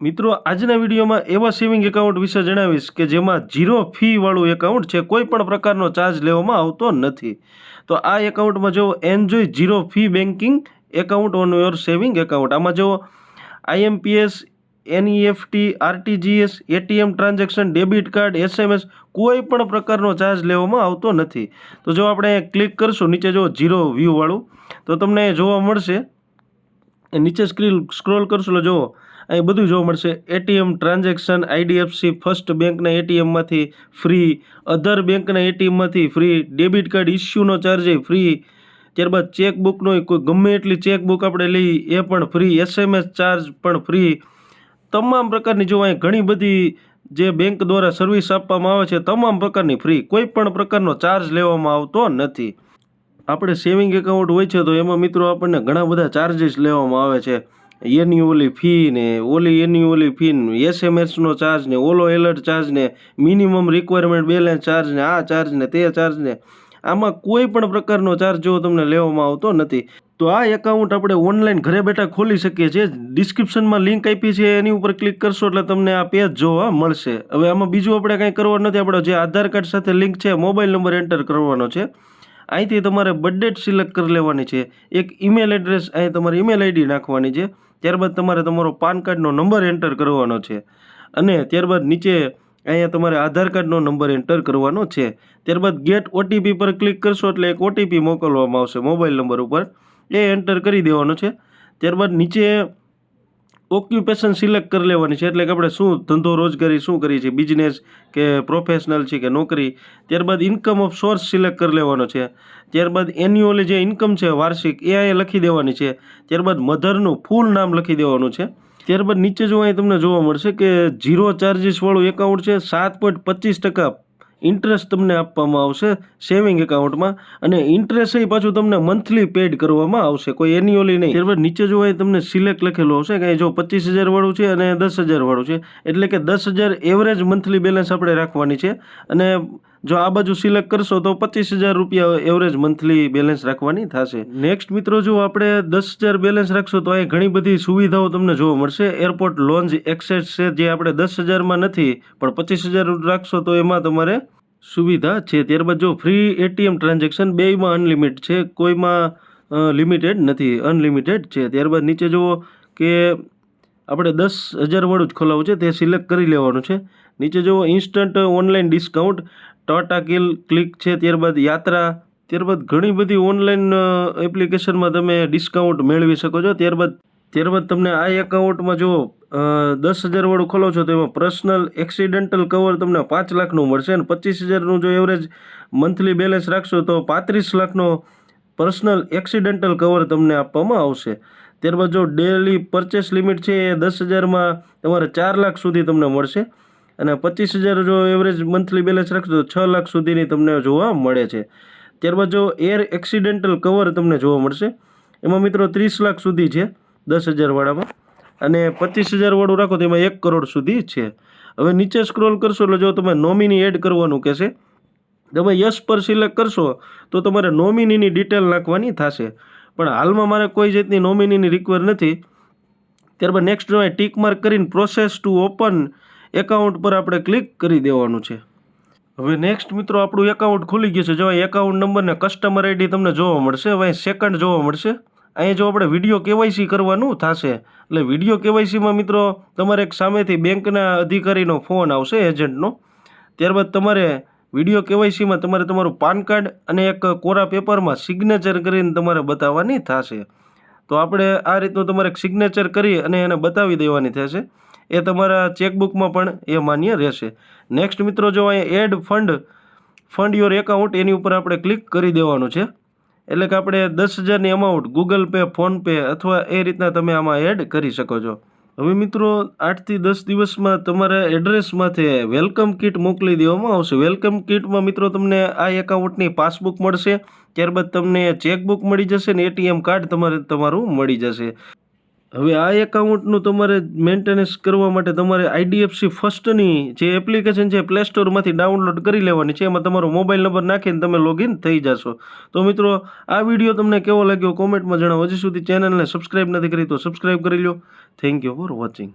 મિત્રો, આજના વિડીયોમાં એવા સેવિંગ એકાઉન્ટ વિશે જણાવીશ કે જેમાં ઝીરો ફીવાળું એકાઉન્ટ છે, કોઈ પણ પ્રકારનો ચાર્જ લેવામાં આવતો નથી. તો આ એકાઉન્ટમાં જો enjoy zero fee banking account on your saving account આમાં જો IMPS NEFT RTGS ATM transaction debit card SMS કોઈ પણ પ્રકારનો ચાર્જ લેવામાં આવતો નથી. તો જો આપણે ક્લિક કરશું, નીચે જો ઝીરો વ્યૂવાળું તો તમને જોવા મળશે નીચે સ્ક્રીન સ્ક્રોલ કરશો એટલે જુઓ, અહીં બધું જોવા મળશે. એટીએમ ટ્રાન્ઝેક્શન આઈડીએફસી ફર્સ્ટ બેંકના એટીએમમાંથી ફ્રી, અધર બેંકના એટીએમમાંથી ફ્રી, ડેબિટ કાર્ડ ઇસ્યુનો ચાર્જ ફ્રી, ત્યારબાદ ચેકબુકનો કોઈ ગમે એટલી ચેકબુક આપણે લઈ એ પણ ફ્રી, એસએમએસ ચાર્જ પણ ફ્રી. તમામ પ્રકારની જો અહીં ઘણી બધી જે બેંક દ્વારા સર્વિસ આપવામાં આવે છે તમામ પ્રકારની ફ્રી, કોઈ પણ પ્રકારનો ચાર્જ લેવામાં આવતો નથી. આપણે સેવિંગ એકાઉન્ટ હોય છે તો એમાં મિત્રો આપણને ઘણા બધા ચાર્જીસ લેવામાં આવે છે. એની ઓલી ફી ને, ઓલી એની ઓલી ફી ને એસએમએસનો ચાર્જ ને ઓલો એલર્ટ ચાર્જ ને મિનિમમ રિક્વાયરમેન્ટ બેલેન્સ ચાર્જ ને, આ ચાર્જ ને, તે ચાર્જ ને, આમાં કોઈ પણ પ્રકારનો ચાર્જ જો તમને લેવામાં આવતો નથી, તો આ એકાઉન્ટ આપણે ઓનલાઈન ઘરે બેઠા ખોલી શકીએ છીએ. ડિસ્ક્રિપ્શનમાં લિંક આપી છે, એની ઉપર ક્લિક કરશો એટલે તમને આ પેજ જોવા મળશે. હવે આમાં બીજું આપણે કંઈ કરવાનું નથી, આપણો જે આધાર કાર્ડ સાથે લિંક છે મોબાઈલ નંબર એન્ટર કરવાનો છે. અહીંથી તમારે બર્થડેટ સિલેક્ટ કરી લેવાની છે. એક ઈમેલ એડ્રેસ અહીં તમારી ઈમેલ આઈડી નાખવાની છે. ત્યારબાદ તમારે તમારો પાન કાર્ડનો નંબર એન્ટર કરવાનો છે. અને ત્યારબાદ નીચે અહીંયા તમારે આધાર કાર્ડનો નંબર એન્ટર કરવાનો છે. ત્યારબાદ ગેટ ઓટીપી પર ક્લિક કરશો એટલે એક ઓટીપી મોકલવામાં આવશે. મોબાઈલ નંબર ઉપર એ એન્ટર કરી દેવાનો છે. ત્યારબાદ નીચે ઓક્યુપેશન સિલેક્ટ કરી લેવાની છે. એટલે કે આપણે શું ધંધો રોજગારી શું કરીએ છીએ બિઝનેસ કે પ્રોફેશનલ છે કે નોકરી? ત્યારબાદ ઇન્કમ ઓફ સોર્સ સિલેક્ટ કરી લેવાનો છે. ત્યારબાદ એન્યુઅલી જે ઇન્કમ છે, વાર્ષિક, એ અહીંયા લખી દેવાની છે. ત્યારબાદ મધરનું ફૂલ નામ લખી દેવાનું છે. ત્યારબાદ નીચે જો અહીં તમને જોવા મળશે કે ઝીરો ચાર્જીસવાળું એકાઉન્ટ છે, સાત પોઈન્ટ પચીસ ટકા ઇન્ટરેસ્ટ તમને આપવામાં આવશે સેવિંગ એકાઉન્ટમાં અને ઇન્ટરેસ્ટ એ પાછું તમને મંથલી પેડ કરવામાં આવશે, કોઈ એન્યુઅલી નહીં. ત્યારબાદ નીચે જો અહીં તમને સિલેક્ટ લખેલું આવશે, કે જો પચીસ વાળું છે અને દસ વાળું છે. એટલે કે દસ એવરેજ મંથલી બેલેન્સ આપણે રાખવાની છે અને જો આ બાજુ સિલેક્ટ કરશો તો પચીસ હજાર રૂપિયા એવરેજ મંથલી બેલેન્સ રાખવાની થશે. નેક્સ્ટ મિત્રો, જો આપણે દસ હજાર બેલેન્સ રાખશો તો અહીં ઘણી બધી સુવિધાઓ તમને જોવા મળશે. એરપોર્ટ લોન્જ એક્સેસ છે જે આપણે દસ હજારમાં નથી, પણ પચીસ હજાર રાખશો તો એમાં તમારે સુવિધા છે. ત્યારબાદ જો ફ્રી એટીએમ ટ્રાન્ઝેક્શન બેયમાં અનલિમિટ છે. કોઈમાં લિમિટેડ નથી. અનલિમિટેડ છે. ત્યારબાદ નીચે જુઓ કે આપણે દસ હજારવાળું જ ખોલાવવું છે. તે સિલેક્ટ કરી લેવાનું છે. નીચે જુઓ ઇન્સ્ટન્ટ ઓનલાઈન ડિસ્કાઉન્ટ ટાટા કિલ ક્લિક છે. ત્યારબાદ યાત્રા, ત્યારબાદ ઘણી બધી ઓનલાઈન એપ્લિકેશનમાં તમે ડિસ્કાઉન્ટ મેળવી શકો છો. ત્યારબાદ ત્યારબાદ તમને આ એકાઉન્ટમાં જો દસ હજારવાળું ખોલો છો તો એમાં પર્સનલ એક્સિડેન્ટલ કવર તમને પાંચ લાખનું મળશે અને પચીસ હજારનું જો એવરેજ મંથલી બેલેન્સ રાખશો તો પાંત્રીસ લાખનો પર્સનલ એક્સિડેન્ટલ કવર તમને આપવામાં આવશે. ત્યારબાદ જો ડેલી પરચેસ લિમિટ છે એ દસ હજારમાં તમારે ચાર લાખ સુધી તમને મળશે અને પચીસ હજાર જો એવરેજ મંથલી બેલેન્સ રાખશો તો છ લાખ સુધીની તમને જોવા મળે છે. ત્યારબાદ જો એર એક્સિડેન્ટલ કવર તમને જોવા મળશે. એમાં મિત્રો ત્રીસ લાખ સુધી છે દસ હજારવાળામાં અને પચીસ હજારવાળું રાખો તો એમાં એક કરોડ સુધી છે. હવે નીચે સ્ક્રોલ કરશો એટલે જો તમે નોમિની એડ કરવાનું કહેશે, તમે યસ પર સિલેક્ટ કરશો તો તમારે નોમિનીની ડિટેલ નાખવાની થશે. પણ હાલમાં મારે કોઈ જાતની નોમિનીની રિક્વેર નથી. ત્યારબાદ નેક્સ્ટ ટીક માર્ક કરીને પ્રોસેસ ટુ ઓપન એકાઉન્ટ પર આપણે ક્લિક કરી દેવાનું છે. હવે નેક્સ્ટ મિત્રો આપણું એકાઉન્ટ ખુલી ગયું છે. જો એકાઉન્ટ નંબર ને કસ્ટમર આઈડી તમને જોવા મળશે. હવે સેકન્ડ જોવા મળશે. અહીંયા જો આપણે વીડિયો કેવાયસી કરવાનું થશે, એટલે વીડિયો કેવાયસીમાં મિત્રો, તમારે એક સામેથી બેંકના અધિકારીનો ફોન આવશે, એજન્ટનો. ત્યારબાદ તમારે વીડિયો કેવાયસીમાં તમારે તમારું પાન કાર્ડ અને એક કોરા પેપરમાં સિગ્નેચર કરીને તમારે બતાવવાની થશે. તો આપણે આ રીતનું તમારે સિગ્નેચર કરી અને એને બતાવી દેવાની થશે. એ તમારા ચેકબુકમાં પણ એ માન્ય રહેશે. નેક્સ્ટ મિત્રો, જો અહીંયા add fund fund your account એની ઉપર આપણે ક્લિક કરી દેવાનું છે. એટલે કે આપણે દસ હજારની અમાઉન્ટ ગૂગલ પે ફોનપે અથવા એ રીતના તમે આમાં એડ કરી શકો છો. હવે મિત્રો, આઠથી દસ દિવસમાં તમારા એડ્રેસમાંથી વેલકમ કિટ મોકલી દેવામાં આવશે. વેલકમ કિટમાં મિત્રો તમને આ એકાઉન્ટની પાસબુક મળશે. ત્યારબાદ તમને ચેકબુક મળી જશે ને એટીએમ કાર્ડ તમારે, તમારું મળી જશે. હવે આ એકાઉન્ટનું તમારે મેન્ટેનન્સ કરવા માટે તમારે આઈડીએફસી ફર્સ્ટની જે એપ્લિકેશન છે પ્લે સ્ટોરમાંથી ડાઉનલોડ કરી લેવાની છે. એમાં તમારો મોબાઈલ નંબર નાખીને તમે લોગિન થઈ જશો. તો મિત્રો, આ વીડિયો તમને કેવો લાગ્યો કોમેન્ટમાં જણાવો. હજી સુધી ચેનલને સબસ્ક્રાઈબ નથી કરી તો સબસ્ક્રાઈબ કરી લો થેન્ક યુ ફોર વોચિંગ